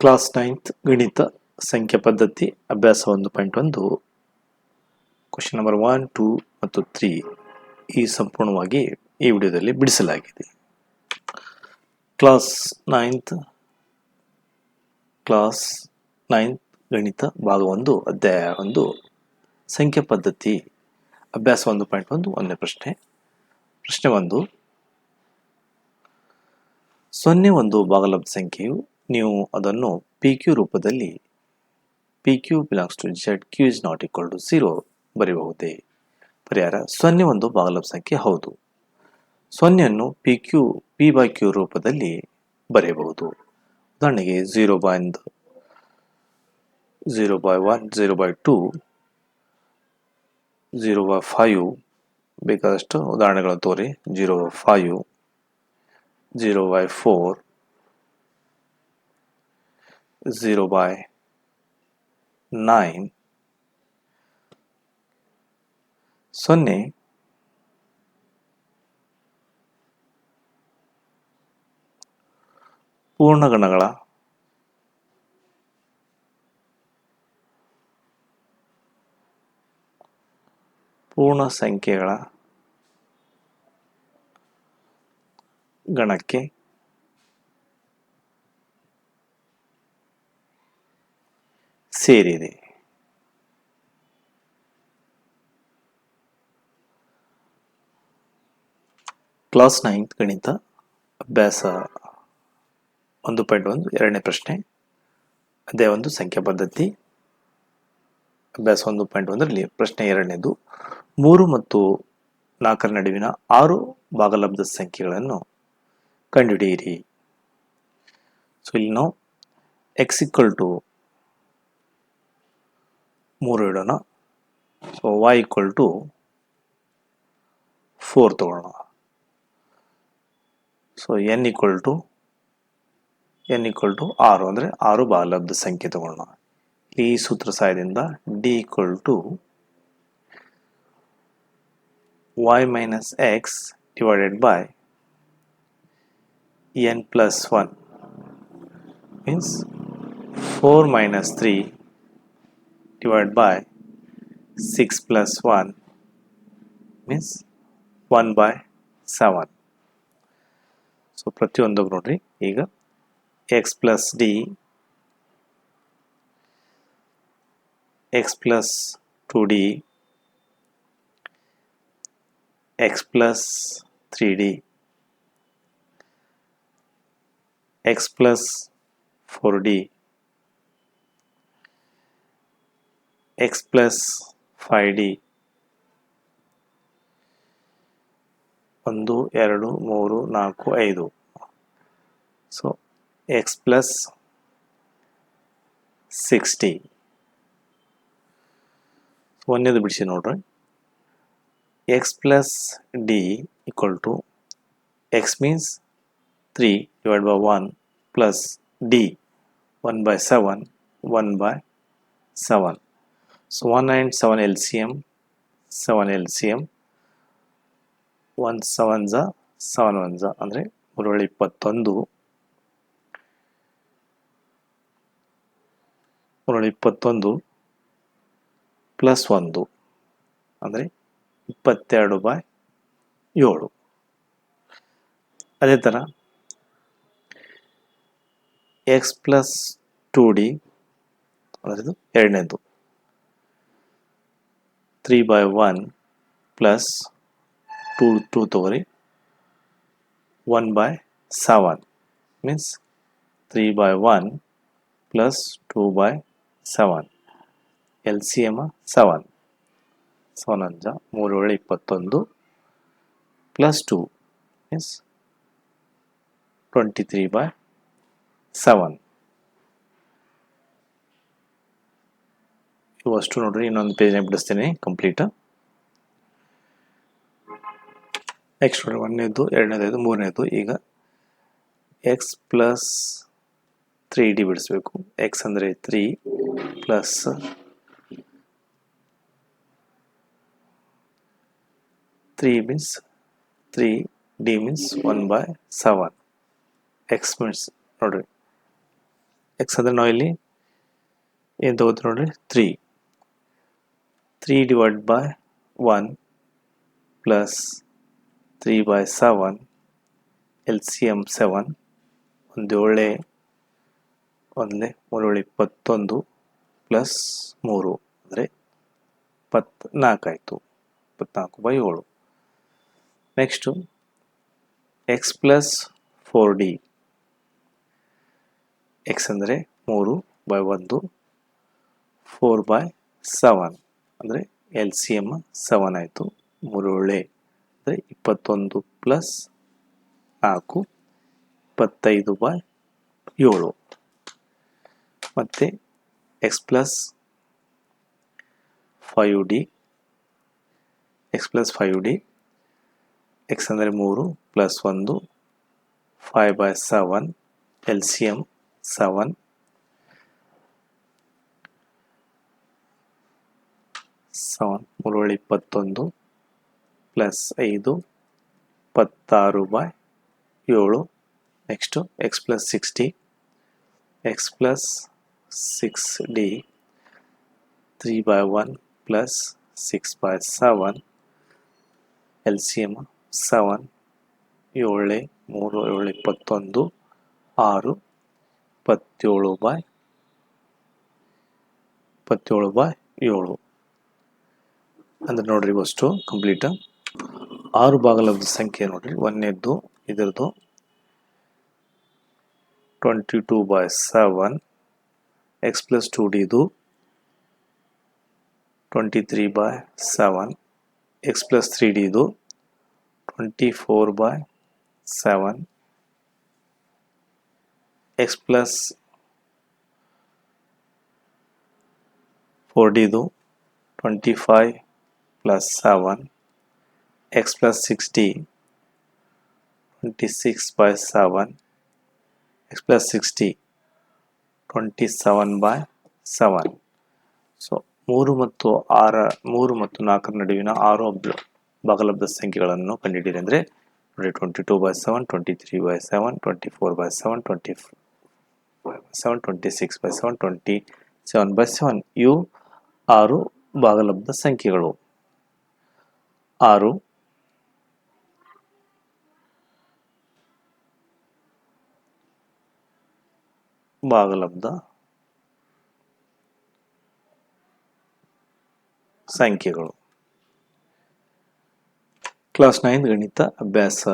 Class ninth ಗಣಿತ ಸಂಖ್ಯೆ ಪದ್ಧತಿ ಅಭ್ಯಾಸ ಒಂದು ಪಾಯಿಂಟ್ ಒಂದು. ಕ್ವಶನ್ ನಂಬರ್ ಒನ್ ಟೂ ಮತ್ತು ತ್ರೀ ಈ ಸಂಪೂರ್ಣವಾಗಿ ಈ ವಿಡಿಯೋದಲ್ಲಿ ಬಿಡಿಸಲಾಗಿದೆ. ಕ್ಲಾಸ್ ನೈನ್ತ್ ಕ್ಲಾಸ್ ನೈನ್ತ್ ಗಣಿತ ಭಾಗ ಒಂದು, ಅಧ್ಯಾಯ ಒಂದು, ಸಂಖ್ಯೆ ಪದ್ಧತಿ ಅಭ್ಯಾಸ ಒಂದು ಪಾಯಿಂಟ್ ಒಂದು, ಒಂದನೇ ಪ್ರಶ್ನೆ. ಪ್ರಶ್ನೆ ಒಂದು. ಸೊನ್ನೆ ಒಂದು ಭಾಗಲಬ್ಧ ಸಂಖ್ಯೆಯು ನೀವು ಅದನ್ನು ಪಿ ಕ್ಯೂ ರೂಪದಲ್ಲಿ P Q belongs to Z Q is not equal to zero ಬರೆಯಬಹುದೇ? ಪರಿಹಾರ, ಸೊನ್ನೆ ಒಂದು ಭಾಗಲಬ್ಧ ಸಂಖ್ಯೆ ಹೌದು. ಸೊನ್ನೆಯನ್ನು P Q P by Q ರೂಪದಲ್ಲಿ ಬರೆಯಬಹುದು. ಉದಾಹರಣೆಗೆ zero by zero by one zero by two zero by five ಬೇಕಾದಷ್ಟು ಉದಾಹರಣೆಗಳನ್ನು ತೋರಿ. Zero five zero by four zero by nine ಸೊನ್ನೆ ಪೂರ್ಣಗಣಗಳ ಪೂರ್ಣ ಸಂಖ್ಯೆಗಳ ಗಣಕ್ಕೆ ಸೇರಿದೆ ಕ್ಲಾಸ್ ನೈನ್ತ್ ಗಣಿತ ಅಭ್ಯಾಸ ಒಂದು ಪಾಯಿಂಟ್ ಒಂದು, ಎರಡನೇ ಪ್ರಶ್ನೆ. ಅದೇ ಒಂದು ಸಂಖ್ಯಾ ಪದ್ಧತಿ. ಅಭ್ಯಾಸ ಒಂದು ಪಾಯಿಂಟ್ ಒಂದರಲ್ಲಿ ಪ್ರಶ್ನೆ ಎರಡನೇದು, ಮೂರು ಮತ್ತು ನಾಲ್ಕರ ನಡುವಿನ ಆರು ಭಾಗಲಬ್ಧ ಸಂಖ್ಯೆಗಳನ್ನು ಕಂಡುಹಿಡಿಯಿರಿ. ಸೊ ಇಲ್ಲಿ ನಾವು ಎಕ್ಸ್ ಇಕ್ವಲ್ ಟು ಮೂರು ಇಡೋಣ so y equal to four ತಗೊಳ್ಳೋಣ. So n equal to n equal to ಆರು ಅಂದರೆ ಆರು ಬಾಲಬ್ಧ ಸಂಖ್ಯೆ ತಗೊಳ್ಳೋಣ. ಈ ಸೂತ್ರ ಸಹಾಯದಿಂದ d equal to y minus x divided by n plus one means four minus three divide by six plus one means one by seven so ಪ್ರತಿಯೊಂದು ನೋಡ್ರಿ. ಈಗ x plus d x plus two d x plus three d x plus four d x plus five d ಒಂದು, ಎರಡು, ಮೂರು, ನಾಲ್ಕು, ಐದು. So X plus sixty ಒಂದೇದು ಬಿಡಿಸಿ ನೋಡ್ರಿ. X plus D equal to x means three divide by one plus D one by seven one by seven M seven L C M one seven ಝ seven one ಝ, ಅಂದರೆ ಮೂರೇಳು ಇಪ್ಪತ್ತೊಂದು ಮೂರೇಳು ಇಪ್ಪತ್ತೊಂದು plus ಒಂದು, ಅಂದರೆ ಇಪ್ಪತ್ತೆರಡು ಬಾಯ್ ಏಳು. ಅದೇ ಥರ ಎಕ್ಸ್ ಪ್ಲಸ್ ಟು ಡಿ ಅದರದ್ದು ಎರಡನೇದು. Three by one plus two two ತಗೋರಿ one by seven means three by one plus two by seven L C M seven seven ಅಂಜ ಮೂರು ಏಳು ಇಪ್ಪತ್ತೊಂದು plus two means twenty three by seven ಇವಷ್ಟು ನೋಡ್ರಿ, ಇನ್ನೊಂದು ಪೇಜ್ನ ಬಿಡಿಸ್ತೀನಿ complete next ನೋಡ್ರಿ, ಒಂದನೇದು, ಎರಡನೇದು, ಮೂರನೇದು, ಈಗ ಎಕ್ಸ್ ಪ್ಲಸ್ ತ್ರೀ ಡಿ ಬಿಡಿಸ್ಬೇಕು. ಎಕ್ಸ್ ಅಂದರೆ three plus three means three D means one by seven x means ನೋಡ್ರಿ ಎಕ್ಸ್ ಅಂದರೆ ನಾವು ಇಲ್ಲಿ ಏನು ತಗೋತೀವಿ ನೋಡ್ರಿ three three divide by one plus three by seven L C M seven ಒಂದು ಏಳೆ ಒಂದೇ ಮೂರೇಳು ಇಪ್ಪತ್ತೊಂದು ಪ್ಲಸ್ ಮೂರು ಅಂದರೆ ಇಪ್ಪತ್ನಾಲ್ಕು ಆಯಿತು. ಇಪ್ಪತ್ನಾಲ್ಕು ಬೈ ಏಳು. Next x plus four D x ಅಂದರೆ ಮೂರು ಬೈ ಒಂದು ಫೋರ್ ಬೈ ಸೆವೆನ್ ಅಂದರೆ ಎಲ್ ಸಿ ಎಂ ಸೆವೆನ್ ಆಯಿತು. ಮುರುಳೆ ಅಂದರೆ ಇಪ್ಪತ್ತೊಂದು ಪ್ಲಸ್ ನಾಲ್ಕು, ಇಪ್ಪತ್ತೈದು ಬೈ ಏಳು. ಮತ್ತು x plus five D x plus five D x ಅಂದರೆ ಮೂರು ಪ್ಲಸ್ ಒಂದು five by seven L C M seven seven ಮೂರೇಳು ಇಪ್ಪತ್ತೊಂದು ಪ್ಲಸ್ ಐದು ಇಪ್ಪತ್ತಾರು ಬೈ ಏಳು next x plus sixty x plus six D three by one plus six by seven L C M seven ಏಳು ಮೂರು ಏಳು ಇಪ್ಪತ್ತೊಂದು ಆರು ಇಪ್ಪತ್ತೇಳು ಬೈ ಇಪ್ಪತ್ತೇಳು ಬೈ ಏಳು ಅಂದ್ರೆ ನೋಡ್ರಿ ಅಷ್ಟು ಕಂಪ್ಲೀಟ್ ಆರು ಭಾಗಲಬ್ಧ ಸಂಖ್ಯೆ ನೋಡ್ರಿ. ಒಂದನೇದ್ದು ಇದರದು twenty two by seven x plus two ಡಿದು twenty three by seven x plus three ಡಿದು twenty four by seven x plus four ಡಿದು twenty five x plus sixty twenty six by seven x plus sixty twenty seven by seven so ಮೂರು ಮತ್ತು ಆರ, ಮೂರು ಮತ್ತು ನಾಲ್ಕರ ನಡುವಿನ ಆರು ಭಾಗಲಬ್ಧ ಸಂಖ್ಯೆಗಳನ್ನು ಕಂಡುಹಿಡಿಯಿರಿ ಅಂದರೆ, ನೋಡಿ twenty two by seven twenty three by seven twenty four by seven twenty seven twenty six by seven twenty seven by seven ಇವು ಆರು ಭಾಗಲಬ್ಧ ಸಂಖ್ಯೆಗಳು. ಆರು. ಭಾಗಲಬ್ಧ. ಸಂಖ್ಯೆಗಳು. ಕ್ಲಾಸ್ ನೈನ್ ಗಣಿತ ಅಭ್ಯಾಸ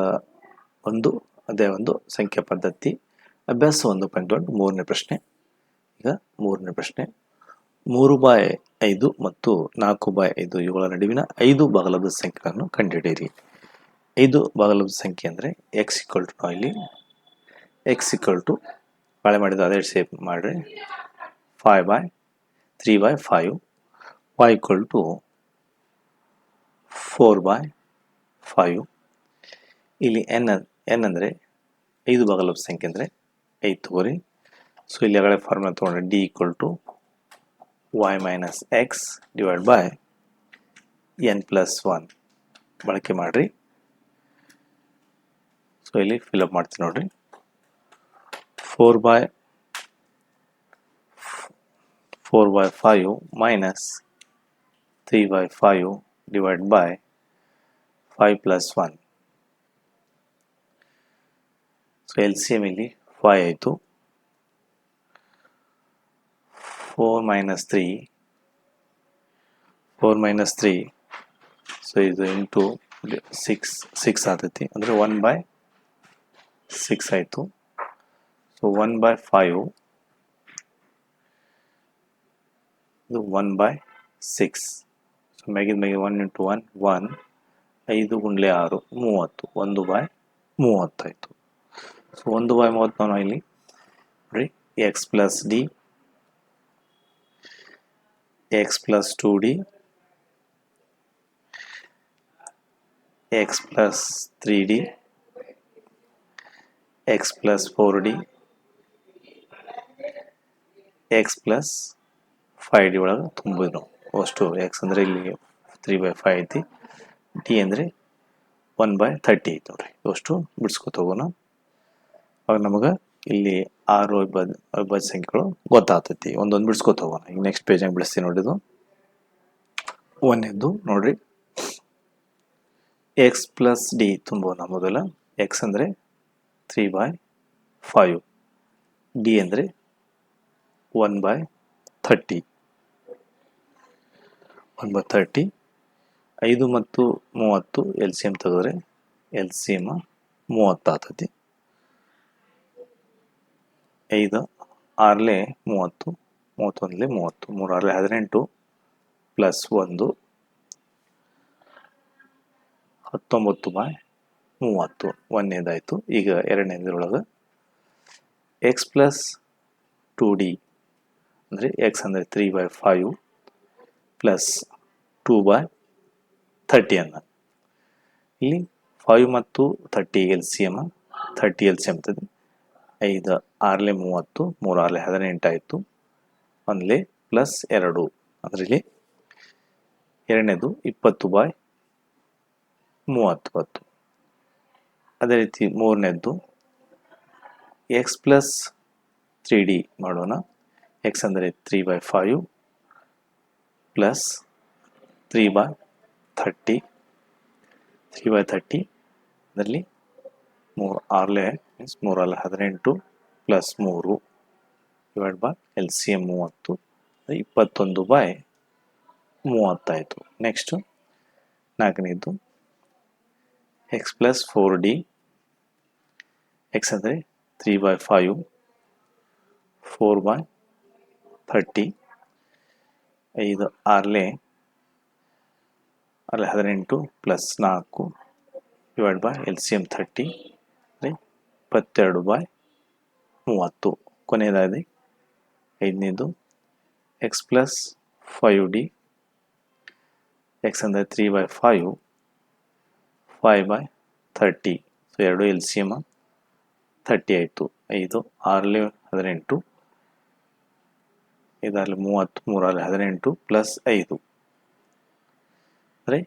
ಒಂದು, ಅದೇ ಒಂದು ಸಂಖ್ಯಾ ಪದ್ಧತಿ. ಅಭ್ಯಾಸ ಒಂದು ಪಾಯಿಂಟ್ ಒಂದು, ಮೂರನೇ ಪ್ರಶ್ನೆ. ಈಗ ಮೂರನೇ ಪ್ರಶ್ನೆ. ಮೂರು ಬಾಯ್ ಐದು ಮತ್ತು ನಾಲ್ಕು ಬಾಯ್ ಐದು ಇವುಗಳ ನಡುವಿನ ಐದು ಭಾಗಲಬ್ಧ ಸಂಖ್ಯೆಗಳನ್ನು ಕಂಡುಹಿಡಿಯಿರಿ. ಐದು ಭಾಗಲಬ್ಧ ಸಂಖ್ಯೆ ಅಂದರೆ ಎಕ್ಸ್ ಇಕ್ವಲ್ ಟು ಇಲ್ಲಿ ಎಕ್ಸ್ ಇಕ್ವಲ್ ಟು ಬಾಳೆ ಮಾಡಿದ ಅದೇ ಸೇಪ್ ಮಾಡಿರಿ. Five by three by five y equal to four by five ಇಲ್ಲಿ ಎನ್ ಎನ್ ಅಂದರೆ ಐದು ಭಾಗಲಬ್ಧ ಸಂಖ್ಯೆ ಅಂದರೆ ಐದು ತಗೋರಿ. ಸೊ ಇಲ್ಲಿ ಆಗಲೇ ಫಾರ್ಮುಲಾ ತೊಗೊಂಡ್ರೆ D equal to y minus x divide by n plus one ಬಳಕೆ ಮಾಡಿರಿ. ಸೊ ಇಲ್ಲಿ ಫಿಲಪ್ ಮಾಡ್ತೀನಿ ನೋಡ್ರಿ. Four by four by five minus three by five divide by five plus one so L C M ಇಲ್ಲಿ five ಆಯಿತು. Four minus three four minus three so ಇದು into six six ಆಗ್ತೈತಿ ಅಂದರೆ one by six ಆಯಿತು so one by five ಇದು one by six so ಮ್ಯಾಗಿದ ಮ್ಯಾಗೆ one into one one ಐದು ಗುಂಡ್ಲೆ ಆರು, ಮೂವತ್ತು. ಒಂದು ಬೈ ಮೂವತ್ತಾಯಿತು ಸೊ ಒಂದು ಬೈ ಮೂವತ್ತು ನಾವು ಇಲ್ಲಿ, ನೋಡಿ x plus D D x plus three D x plus four D x plus five D ಒಳಗೆ ತುಂಬಿದ್ರು ಅಷ್ಟು ಎಕ್ಸ್ ಅಂದರೆ ಇಲ್ಲಿ ತ್ರೀ ಬೈ ಫೈವ್ ಐತಿ ಡಿ ಅಂದರೆ ಒನ್ ಬೈ ತರ್ಟಿ ಐತಿ ನೋಡ್ರಿ. ಅಷ್ಟು ಬಿಡಿಸ್ಕೊತ ಹೋಗೋಣ. ಅವಾಗ ನಮಗೆ ಇಲ್ಲಿ ಆರು ಅವಿಭಾಜ್ಯ ಸಂಖ್ಯೆಗಳು ಗೊತ್ತಾಗ್ತೈತಿ. ಒಂದೊಂದು ಬಿಡಿಸ್ಕೊತ ಈಗ ನೆಕ್ಸ್ಟ್ ಪೇಜಾಗ ಬಿಡಿಸ್ತೀನಿ ನೋಡಿದು ಒಂದನೇದು ನೋಡ್ರಿ. ಎಕ್ಸ್ ಪ್ಲಸ್ ಡಿ ತುಂಬೋಣ ಮೊದಲ. ಎಕ್ಸ್ ಅಂದರೆ ತ್ರೀ ಬಾಯ್ ಫೈವ್ ಡಿ ಅಂದರೆ one by thirty one by thirty ಐದು ಮತ್ತು ಮೂವತ್ತು ಎಲ್ ಸಿ ಎಂ ತೆಗೆದ್ರೆ ಎಲ್ ಸಿ ಎಂ ಮೂವತ್ತು ಆಗ್ತೈತಿ. ಐದು, ಆರಲೆ ಮೂವತ್ತು, ಮೂವತ್ತೊಂದಲೆ ಮೂವತ್ತು, ಮೂರಾರಲೆ ಹದಿನೆಂಟು, ಪ್ಲಸ್ ಒಂದು, ಹತ್ತೊಂಬತ್ತು ಬಾಯ್ ಮೂವತ್ತು. ಒಂದನೇದಾಯಿತು. ಈಗ ಎರಡನೇದ್ರೊಳಗೆ ಎಕ್ಸ್ ಪ್ಲಸ್ ಟು ಡಿ ಅಂದರೆ ಎಕ್ಸ್ ಅಂದರೆ three by five plus two by thirty ಅನ್ನ. ಇಲ್ಲಿ ಫೈವ್ ಮತ್ತು thirty L C M thirty L C M ಐದು ಆರಲೆ ಮೂವತ್ತು ಮೂರಾರಲೆ ಹದಿನೆಂಟಾಯಿತು. ಒಂದಲೆ ಪ್ಲಸ್ ಎರಡು, ಅದರಲ್ಲಿ ಎರಡನೇದು ಇಪ್ಪತ್ತು ಬಾಯ್ ಮೂವತ್ತು ಅದೇ ರೀತಿ ಮೂರನೇದ್ದು ಎಕ್ಸ್ ಪ್ಲಸ್ ತ್ರೀ ಡಿ ಮಾಡೋಣ. ಎಕ್ಸ್ ಅಂದರೆ three by five plus three by thirty three by thirty ಅದರಲ್ಲಿ ಮೂರು ಆರಲೆ ಮೀನ್ಸ್ ಮೂರಲ್ಲ, ಹದಿನೆಂಟು ಪ್ಲಸ್ ಮೂರು divide by L C M ಮೂವತ್ತು ಇಪ್ಪತ್ತೊಂದು ಬೈ ಮೂವತ್ತಾಯಿತು ನೆಕ್ಸ್ಟು ನಾಲ್ಕನೇದು x plus four D x ಅಂದರೆ three by five four by thirty ಐದು ಆರಲೆ ಅಲ್ಲಿ ಹದಿನೆಂಟು ಪ್ಲಸ್ ನಾಲ್ಕು divide by L C M thirty ಇಪ್ಪತ್ತೆರಡು ಬಾಯ್ ಮೂವತ್ತು. ಕೊನೆಯದಾಗಿದೆ ಐದನೇದು x plus five D x ಅಂದರೆ three by five five by thirty so ಎರಡು ಎಲ್ ಸಿ ಎಂ ಥರ್ಟಿ ಆಯಿತು. ಐದು ಆರಲ್ಲಿ ಹದಿನೆಂಟು ಇದರಲ್ಲಿ ಮೂವತ್ತು ಮೂರಲ್ಲಿ ಹದಿನೆಂಟು ಪ್ಲಸ್ ಐದು. ಅಂದರೆ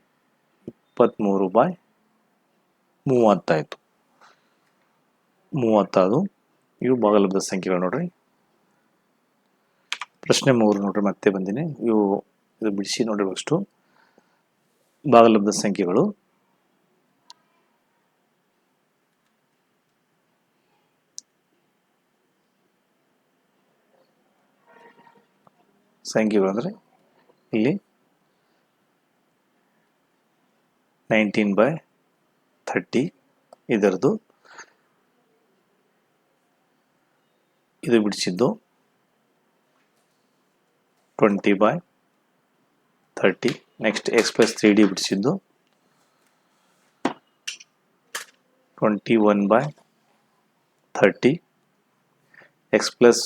ಇಪ್ಪತ್ತ್ಮೂರು ಬಾಯ್ ಮೂವತ್ತಾಯಿತು. ಮೂವತ್ತಾದು ಇವು ಭಾಗಲಬ್ಧ ಸಂಖ್ಯೆಗಳು ನೋಡ್ರಿ. ಪ್ರಶ್ನೆ ಮೂರು ನೋಡ್ರಿ, ಮತ್ತೆ ಬಂದಿನಿ. ಇವು ಇದು ಬಿಡಿಸಿ ನೋಡ್ರಿ ಫಸ್ಟು ಭಾಗಲಬ್ಧ ಸಂಖ್ಯೆಗಳು. ಸಂಖ್ಯೆಗಳು ಅಂದರೆ ಇಲ್ಲಿ ನೈನ್ಟೀನ್ ಬೈ ಥರ್ಟಿ ಇದರದು ಇದು ಬಿಡಿಸಿದ್ದು twenty by thirty. Next x plus three D ಬಿಡಿಸಿದ್ದು twenty one by thirty. X plus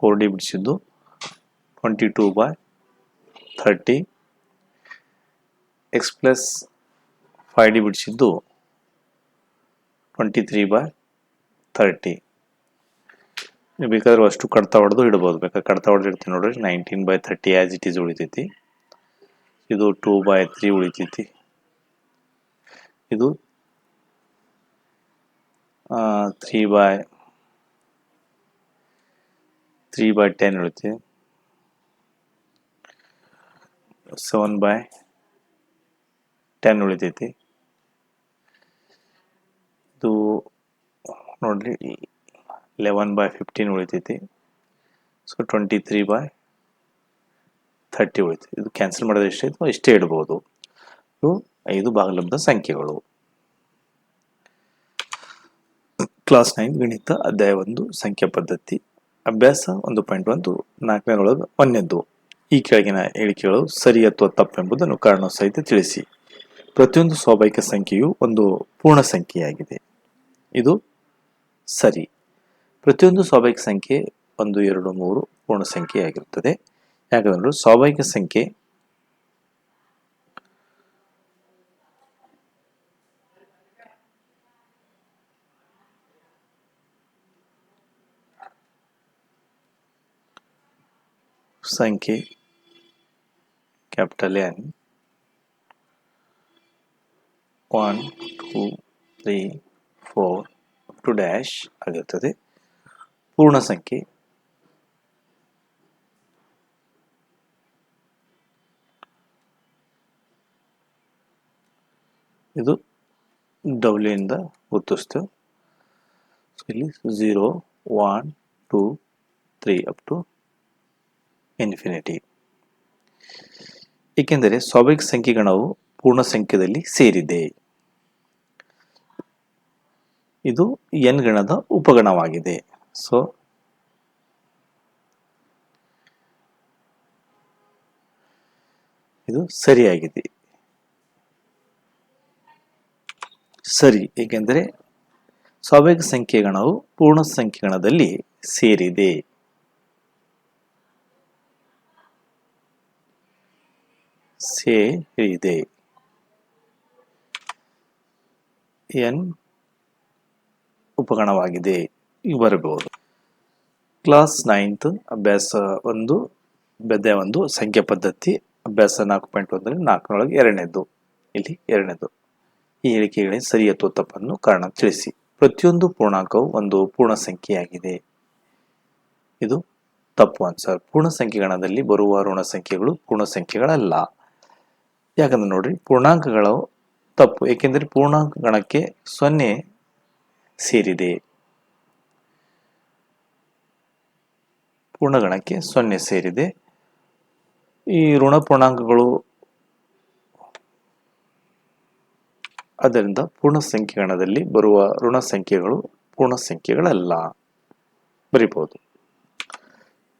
four D ಬಿಡಿಸಿದ್ದು twenty two by thirty. X plus five D ಬಿಡಿಸಿದ್ದು twenty three by thirty. ನೀವು ಬೇಕಾದ್ರೆ ಅಷ್ಟು ಕಡ್ತಾ ಹೊಡೆದು ಇಡ್ಬೋದು. ಬೇಕಾದ್ರೆ ಕಡ್ತಾ ಹೊಡೆದು ಇಡ್ತೀನಿ ನೋಡ್ರಿ. Nineteen by thirty as it is ಉಳಿತೈತಿ. ಇದು ಟೂ ಬೈ ತ್ರೀ ಉಳಿತೈತಿ. ಇದು three by three by ten ಉಳಿತೈತಿ. Seven by ten ಉಳಿತೈತಿ. ಇದು, ನೋಡ್ರಿ eleven by fifteen ಉಳಿತೈತಿ. So twenty three by thirty ಉಳಿತೈತಿ ಇದು ಕ್ಯಾನ್ಸಲ್ ಮಾಡೋದು ಎಷ್ಟೇ ಐತೋ ಇಷ್ಟೇ ಇಡ್ಬೋದು. ಇವು ಐದು ಭಾಗಲಬ್ಧ ಸಂಖ್ಯೆಗಳು. ಕ್ಲಾಸ್ ನೈನ್ ಗಣಿತ ಅಧ್ಯಾಯ ಒಂದು ಸಂಖ್ಯಾ ಪದ್ಧತಿ. ಅಭ್ಯಾಸ ಒಂದು ಪಾಯಿಂಟ್ ಒಂದು ನಾಲ್ಕನೇರೊಳಗೆ ಒಂದನೇದ್ದು. ಈ ಕೆಳಗಿನ ಹೇಳಿಕೆಗಳು ಸರಿ ಅಥವಾ ತಪ್ಪೆಂಬುದನ್ನು ಕಾರಣ ಸಹಿತ ತಿಳಿಸಿ. ಪ್ರತಿಯೊಂದು ಸ್ವಾಭಾವಿಕ ಸಂಖ್ಯೆಯು ಒಂದು ಪೂರ್ಣ ಸಂಖ್ಯೆಯಾಗಿದೆ. ಇದು ಸರಿ. ಪ್ರತಿಯೊಂದು ಸ್ವಾಭಾವಿಕ ಸಂಖ್ಯೆ ಒಂದು, ಎರಡು, ಮೂರು ಪೂರ್ಣ ಸಂಖ್ಯೆಯಾಗಿರುತ್ತದೆ ಯಾಕಂದ್ರೆ ಸ್ವಾಭಾವಿಕ ಸಂಖ್ಯೆ ಸಂಖ್ಯೆ capital N one, two, three, four, to dash ಆಗಿರ್ತದೆ ಪೂರ್ಣ ಸಂಖ್ಯೆ. ಇದು ಡಬ್ಲ್ಯೂ ಇಂದ ಗುರುತಿಸ್ತೇವೆ ಸೊ ಇಲ್ಲಿ zero one two three up to infinity ಏಕೆಂದರೆ ಸ್ವಾಭಾವಿಕ ಸಂಖ್ಯೆಗಣವು ಪೂರ್ಣ ಸಂಖ್ಯೆಯಲ್ಲಿ ಸೇರಿದೆ. ಇದು ಎನ್ ಗಣದ ಉಪಗಣವಾಗಿದೆ. ಸೊ ಇದು ಸರಿಯಾಗಿದೆ. ಸರಿ ಏಕೆಂದರೆ ಸ್ವಾಭಾವಿಕ ಸಂಖ್ಯೆಗಣವು ಪೂರ್ಣ ಸಂಖ್ಯೆಗಣದಲ್ಲಿ ಸೇರಿದೆ. ಸೇರಿದೆ. ಎನ್ ಉಪಗಣವಾಗಿದೆ ಬರಬಹುದು ಕ್ಲಾಸ್ ನೈನ್ತ್ ಅಭ್ಯಾಸ ಒಂದು ಬೆದೆ ಒಂದು, ಸಂಖ್ಯೆ ಪದ್ಧತಿ, ಅಭ್ಯಾಸ ನಾಲ್ಕು ಪಾಯಿಂಟ್ ಒಂದರಲ್ಲಿ ನಾಲ್ಕನೊಳಗೆ ಎರಡನೇದು. ಇಲ್ಲಿ ಎರಡನೇದು. ಈ ಹೇಳಿಕೆಗಳಿಗೆ ಸರಿ ಅಥವಾ ತಪ್ಪನ್ನು ಕಾರಣ ತಿಳಿಸಿ. ಪ್ರತಿಯೊಂದು ಪೂರ್ಣಾಂಕವು ಒಂದು ಪೂರ್ಣ ಸಂಖ್ಯೆಯಾಗಿದೆ. ಇದು ತಪ್ಪು ಆನ್ಸರ್ ಪೂರ್ಣ ಸಂಖ್ಯೆಗಣದಲ್ಲಿ ಬರುವ ಋಣ ಸಂಖ್ಯೆಗಳು ಪೂರ್ಣ ಸಂಖ್ಯೆಗಳಲ್ಲ. ಯಾಕಂದ್ರೆ ನೋಡ್ರಿ, ಪೂರ್ಣಾಂಕಗಳು ತಪ್ಪು. ಏಕೆಂದರೆ ಪೂರ್ಣಾಂಕ ಗಣಕ್ಕೆ ಸೊನ್ನೆ ಸೇರಿದೆ. ಪೂರ್ಣಗಣಕ್ಕೆ ಸೊನ್ನೆ ಸೇರಿದೆ. ಈ ಋಣ ಪೂರ್ಣಾಂಕಗಳು ಅದರಿಂದ ಪೂರ್ಣ ಸಂಖ್ಯೆಗಣದಲ್ಲಿ ಬರುವ ಋಣ ಸಂಖ್ಯೆಗಳು ಪೂರ್ಣ ಸಂಖ್ಯೆಗಳಲ್ಲ. ಬರಿಬಹುದು.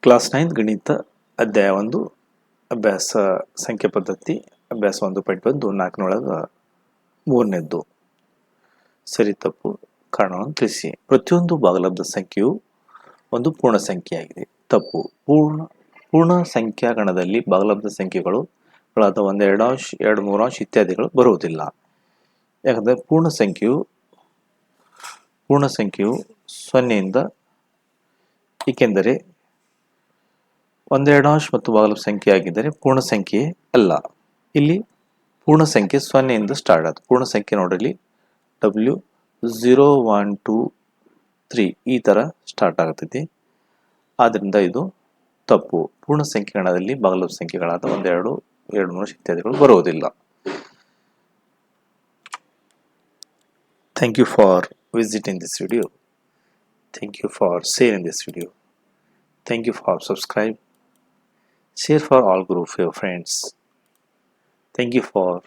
ಕ್ಲಾಸ್ ನೈನ್ ಗಣಿತ ಅಧ್ಯಾಯ ಒಂದು, ಅಭ್ಯಾಸ ಸಂಖ್ಯೆ ಪದ್ಧತಿ, ಅಭ್ಯಾಸ ಒಂದು ಪಾಯಿಂಟ್ ಒಂದು, ನಾಲ್ಕನೊಳಗೆ ಮೂರನೇದ್ದು. ಸರಿ, ತಪ್ಪು. ಕಾರಣವನ್ನು ತಿಳಿಸಿ. ಪ್ರತಿಯೊಂದು ಭಾಗಲಬ್ಧ ಸಂಖ್ಯೆಯು ಒಂದು ಪೂರ್ಣ ಸಂಖ್ಯೆಯಾಗಿದೆ. ತಪ್ಪು. ಪೂರ್ಣ ಪೂರ್ಣ ಸಂಖ್ಯಾಗಣದಲ್ಲಿ ಭಾಗಲಬ್ಧ ಸಂಖ್ಯೆಗಳು ಅಥವಾ ಒಂದು ಎರಡು ಅಂಶ ಎರಡು ಮೂರು ಅಂಶ ಇತ್ಯಾದಿಗಳು ಬರುವುದಿಲ್ಲ. ಯಾಕಂದರೆ ಪೂರ್ಣ ಸಂಖ್ಯೆಯು ಪೂರ್ಣ ಸಂಖ್ಯೆಯು ಸೊನ್ನೆಯಿಂದ, ಏಕೆಂದರೆ ಒಂದೆರಡು ಅಂಶ ಮತ್ತು ಭಾಗಲಬ್ಧ ಸಂಖ್ಯೆ ಆಗಿದ್ದರೆ ಪೂರ್ಣ ಸಂಖ್ಯೆ ಅಲ್ಲ. ಇಲ್ಲಿ ಪೂರ್ಣ ಸಂಖ್ಯೆ ಸೊನ್ನೆಯಿಂದ ಸ್ಟಾರ್ಟ್ ಆಗುತ್ತೆ ಪೂರ್ಣ ಸಂಖ್ಯೆ ನೋಡಲಿ W zero one two three ಈ ಥರ ಸ್ಟಾರ್ಟ್ ಆಗುತ್ತದೆ. ಆದ್ದರಿಂದ ಇದು ತಪ್ಪು. ಪೂರ್ಣ ಸಂಖ್ಯೆಗಳಲ್ಲಿ ಬಾಗಲು ಸಂಖ್ಯೆಗಳಾದ ಒಂದೆರಡು ಎರಡು ಮೂರು ಇತ್ಯಾದಿಗಳು ಬರುವುದಿಲ್ಲ. Thank you for visit in this video thank you for share in this video thank you for subscribe share for all group your friends thank you for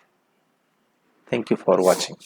thank you for watching